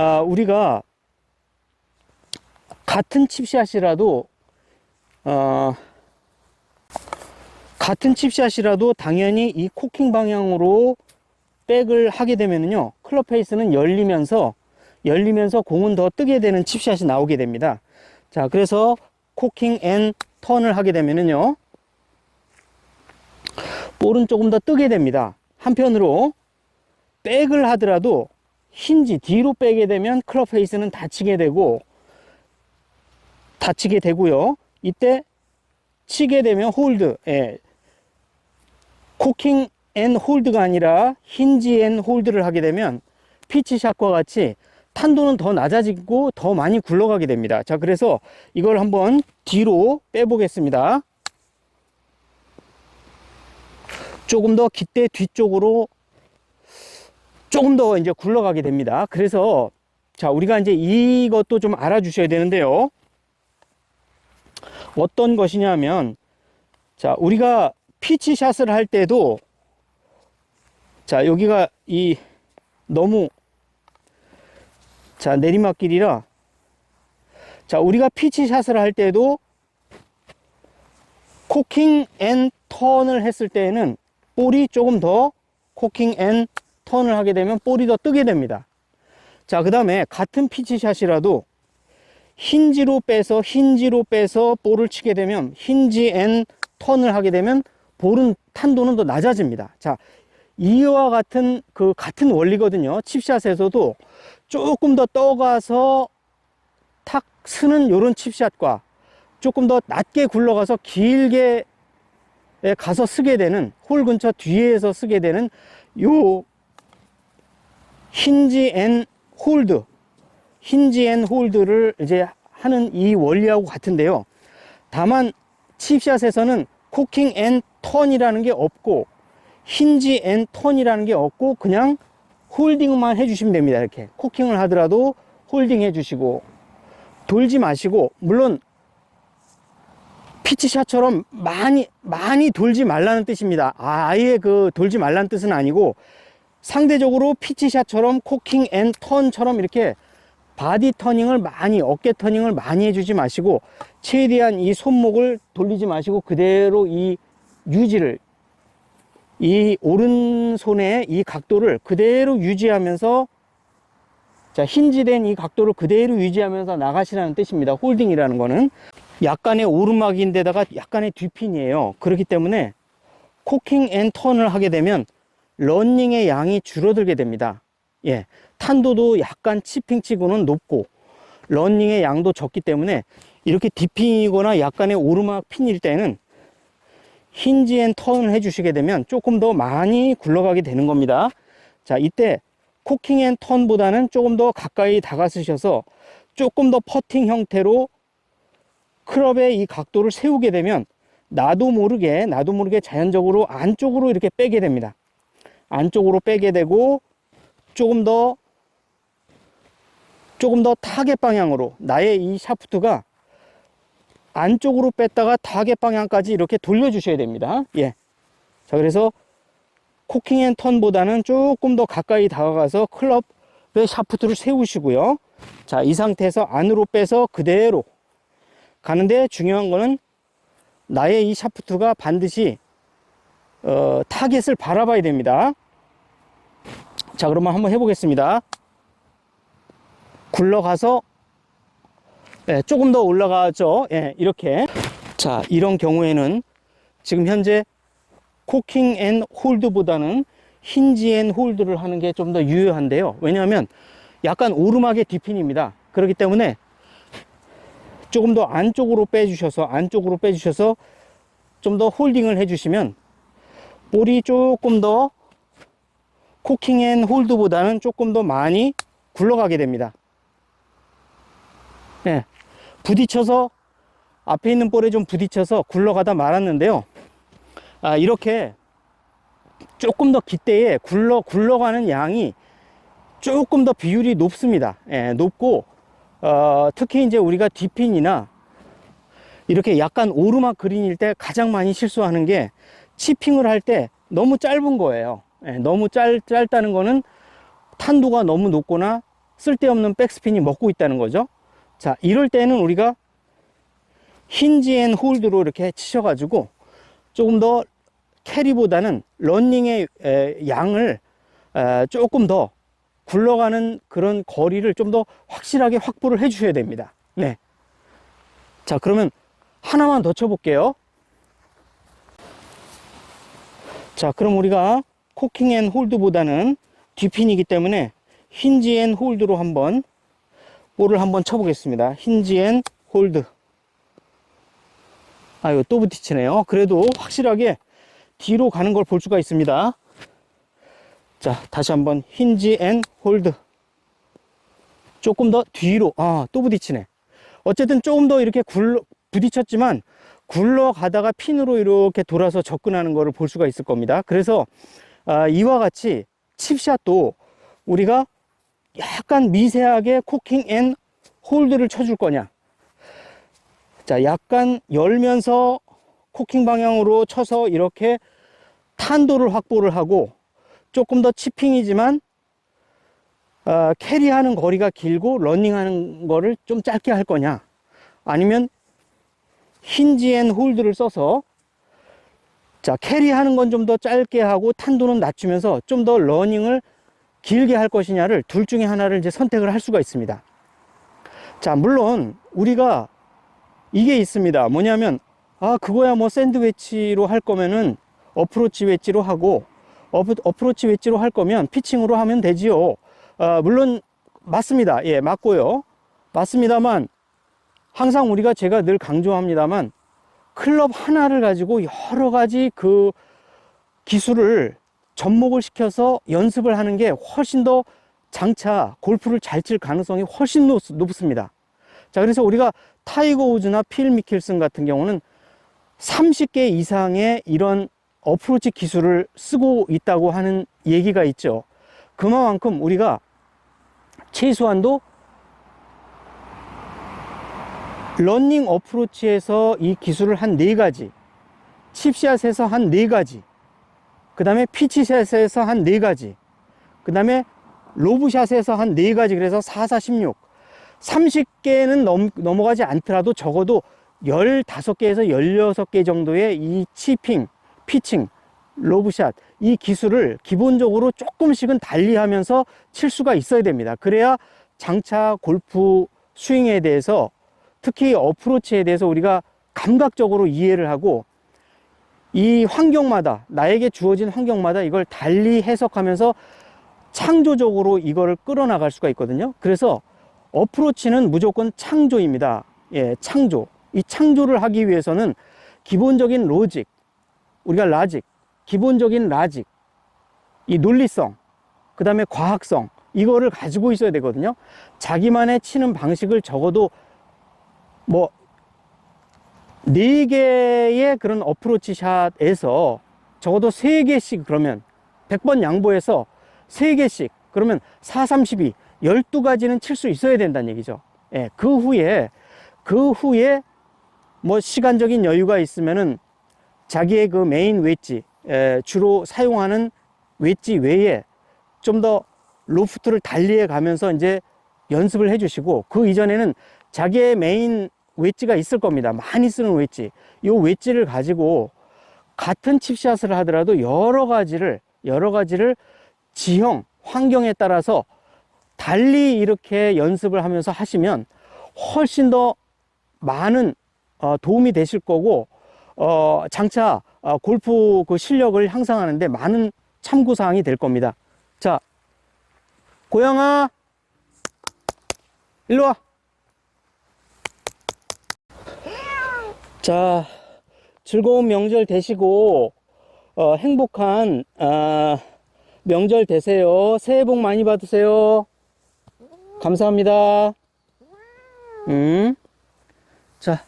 아, 우리가 같은 칩샷이라도 어, 같은 칩샷이라도 당연히 이 코킹 방향으로 백을 하게 되면요 클럽 페이스는 열리면서 열리면서 공은 더 뜨게 되는 칩샷이 나오게 됩니다. 자 그래서 코킹 앤 턴을 하게 되면은요 볼은 조금 더 뜨게 됩니다. 한편으로 백을 하더라도 힌지 뒤로 빼게 되면 클럽 페이스는 닫히게 되고 닫히게 되고요. 이때 치게 되면 홀드 예. 코킹 앤 홀드가 아니라 힌지 앤 홀드를 하게 되면 피치샷과 같이 탄도는 더 낮아지고 더 많이 굴러가게 됩니다. 자 그래서 이걸 한번 뒤로 빼보겠습니다. 조금 더 깃대 뒤쪽으로 조금 더 이제 굴러가게 됩니다. 그래서 자 우리가 이제 이것도 좀 알아주셔야 되는데요. 어떤 것이냐면 자 우리가 피치샷을 할 때도 자 여기가 이 너무 자 내리막길이라 자 우리가 피치샷을 할 때도 코킹 앤 턴을 했을 때에는 볼이 조금 더 코킹 앤 턴을 하게 되면 볼이 더 뜨게 됩니다 자 그 다음에 같은 피치샷이라도 힌지로 빼서 힌지로 빼서 볼을 치게 되면 힌지 앤 턴을 하게 되면 볼은 탄도는 더 낮아집니다. 자, 이와 같은 그 같은 원리거든요. 칩샷에서도 조금 더 떠가서 탁 쓰는 요런 칩샷과 조금 더 낮게 굴러가서 길게 가서 쓰게 되는 홀 근처 뒤에서 쓰게 되는 요 힌지 앤 홀드 힌지 앤 홀드를 이제 하는 이 원리하고 같은데요. 다만 칩샷에서는 코킹 앤 턴이라는 게 없고 힌지 앤 턴이라는 게 없고 그냥 홀딩만 해주시면 됩니다. 이렇게 코킹을 하더라도 홀딩 해주시고 돌지 마시고 물론 피치샷처럼 많이 많이 돌지 말라는 뜻입니다. 아, 아예 그 돌지 말라는 뜻은 아니고 상대적으로 피치샷처럼 코킹 앤 턴처럼 이렇게 바디 터닝을 많이 어깨 터닝을 많이 해주지 마시고 최대한 이 손목을 돌리지 마시고 그대로 이 유지를 이 오른손의 이 각도를 그대로 유지하면서 자 힌지된 이 각도를 그대로 유지하면서 나가시라는 뜻입니다. 홀딩이라는 거는. 약간의 오르막인데다가 약간의 뒤핀이에요. 그렇기 때문에 코킹 앤 턴을 하게 되면 런닝의 양이 줄어들게 됩니다 예, 탄도도 약간 치핑치고는 높고 런닝의 양도 적기 때문에 이렇게 디핑이거나 약간의 오르막 핀일 때는 힌지 앤 턴을 해주시게 되면 조금 더 많이 굴러가게 되는 겁니다. 자, 이때 코킹 앤 턴보다는 조금 더 가까이 다가서셔서 조금 더 퍼팅 형태로 클럽의 이 각도를 세우게 되면 나도 모르게 나도 모르게 자연적으로 안쪽으로 이렇게 빼게 됩니다. 안쪽으로 빼게 되고 조금 더 조금 더 타겟 방향으로 나의 이 샤프트가 안쪽으로 뺐다가 타겟 방향까지 이렇게 돌려주셔야 됩니다. 예. 자, 그래서 코킹 앤 턴보다는 조금 더 가까이 다가가서 클럽의 샤프트를 세우시고요. 자, 이 상태에서 안으로 빼서 그대로 가는데 중요한 거는 나의 이 샤프트가 반드시 어, 타겟을 바라봐야 됩니다. 자, 그러면 한번 해보겠습니다. 굴러가서 예, 조금 더 올라가죠. 예, 이렇게. 자, 이런 경우에는 지금 현재 코킹 앤 홀드보다는 힌지 앤 홀드를 하는 게 좀 더 유효한데요. 왜냐하면 약간 오르막의 디핀입니다. 그렇기 때문에 조금 더 안쪽으로 빼주셔서 안쪽으로 빼주셔서 좀 더 홀딩을 해주시면 볼이 조금 더 코킹 앤 홀드보다는 조금 더 많이 굴러가게 됩니다. 네, 부딪혀서 앞에 있는 볼에 좀 부딪혀서 굴러가다 말았는데요. 아, 이렇게 조금 더 깃대에 굴러 굴러가는 양이 조금 더 비율이 높습니다. 예, 높고 어, 특히 이제 우리가 디핀이나 이렇게 약간 오르막 그린일 때 가장 많이 실수하는 게 치핑을 할 때 너무 짧은 거예요. 예, 너무 짧, 짧다는 거는 탄도가 너무 높거나 쓸데없는 백스핀이 먹고 있다는 거죠. 자, 이럴 때는 우리가 힌지 앤 홀드로 이렇게 치셔가지고 조금 더 캐리보다는 런닝의 에, 양을 에, 조금 더 굴러가는 그런 거리를 좀 더 확실하게 확보를 해 주셔야 됩니다. 네. 자, 그러면 하나만 더 쳐볼게요. 자, 그럼 우리가 코킹 앤 홀드보다는 뒤핀이기 때문에 힌지 앤 홀드로 한번 볼을 한번 쳐보겠습니다. 힌지 앤 홀드. 아유, 또 부딪히네요. 그래도 확실하게 뒤로 가는 걸 볼 수가 있습니다. 자, 다시 한번 힌지 앤 홀드. 조금 더 뒤로, 아, 또 부딪히네. 어쨌든 조금 더 이렇게 굴러, 부딪혔지만 굴러가다가 핀으로 이렇게 돌아서 접근하는 것을 볼 수가 있을 겁니다. 그래서 아, 이와 같이 칩샷도 우리가 약간 미세하게 코킹 앤 홀드를 쳐줄 거냐. 자, 약간 열면서 코킹 방향으로 쳐서 이렇게 탄도를 확보를 하고 조금 더 치핑이지만 어, 캐리하는 거리가 길고 러닝하는 거를 좀 짧게 할 거냐 아니면 힌지 앤 홀드를 써서 자 캐리하는 건 좀 더 짧게 하고 탄도는 낮추면서 좀 더 러닝을 길게 할 것이냐를 둘 중에 하나를 이제 선택을 할 수가 있습니다. 자 물론 우리가 이게 있습니다. 뭐냐면 아 그거야 뭐 샌드웨치로 할 거면은 어프로치 웨지로 하고 어프, 어프로치 웨지로 할 거면 피칭으로 하면 되지요. 아, 물론 맞습니다. 예 맞고요. 맞습니다만 항상 우리가 제가 늘 강조합니다만 클럽 하나를 가지고 여러 가지 그 기술을 접목을 시켜서 연습을 하는 게 훨씬 더 장차 골프를 잘 칠 가능성이 훨씬 높, 높습니다. 자, 그래서 우리가 타이거 우즈나 필 미켈슨 같은 경우는 30개 이상의 이런 어프로치 기술을 쓰고 있다고 하는 얘기가 있죠. 그만큼 우리가 최소한도 런닝 어프로치에서 이 기술을 한 네 가지, 칩샷에서 한 네 가지, 그 다음에 피치샷에서 한 네 가지, 그 다음에 로브샷에서 한 네 가지, 그래서 4, 4, 16. 30개는 넘, 넘어가지 않더라도 적어도 15개에서 16개 정도의 이 치핑, 피칭, 로브샷, 이 기술을 기본적으로 조금씩은 달리하면서 칠 수가 있어야 됩니다. 그래야 장차 골프 스윙에 대해서 특히 어프로치에 대해서 우리가 감각적으로 이해를 하고 이 환경마다 나에게 주어진 환경마다 이걸 달리 해석하면서 창조적으로 이거를 끌어나갈 수가 있거든요. 그래서 어프로치는 무조건 창조입니다. 예, 창조. 이 창조를 하기 위해서는 기본적인 로직, 우리가 라직, 기본적인 라직, 이 논리성, 그 다음에 과학성, 이거를 가지고 있어야 되거든요. 자기만의 치는 방식을 적어도 뭐, 네 개의 그런 어프로치 샷에서 적어도 세 개씩 그러면 100번 양보해서 세 개씩 그러면 4, 32, 12가지는 칠 수 있어야 된다는 얘기죠. 예, 그 후에, 그 후에 뭐 시간적인 여유가 있으면은 자기의 그 메인 웨지, 에, 주로 사용하는 웨지 외에 좀 더 로프트를 달리해 가면서 이제 연습을 해 주시고 그 이전에는 자기의 메인 웨지가 있을 겁니다. 많이 쓰는 웨지. 이 웨지를 가지고 같은 칩샷을 하더라도 여러 가지를, 여러 가지를 지형, 환경에 따라서 달리 이렇게 연습을 하면서 하시면 훨씬 더 많은 어, 도움이 되실 거고, 어, 장차 어, 골프 그 실력을 향상하는데 많은 참고 사항이 될 겁니다. 자, 고양아, 일로 와. 자, 즐거운 명절 되시고, 어, 행복한, 아, 명절 되세요. 새해 복 많이 받으세요. 감사합니다. 음. 자,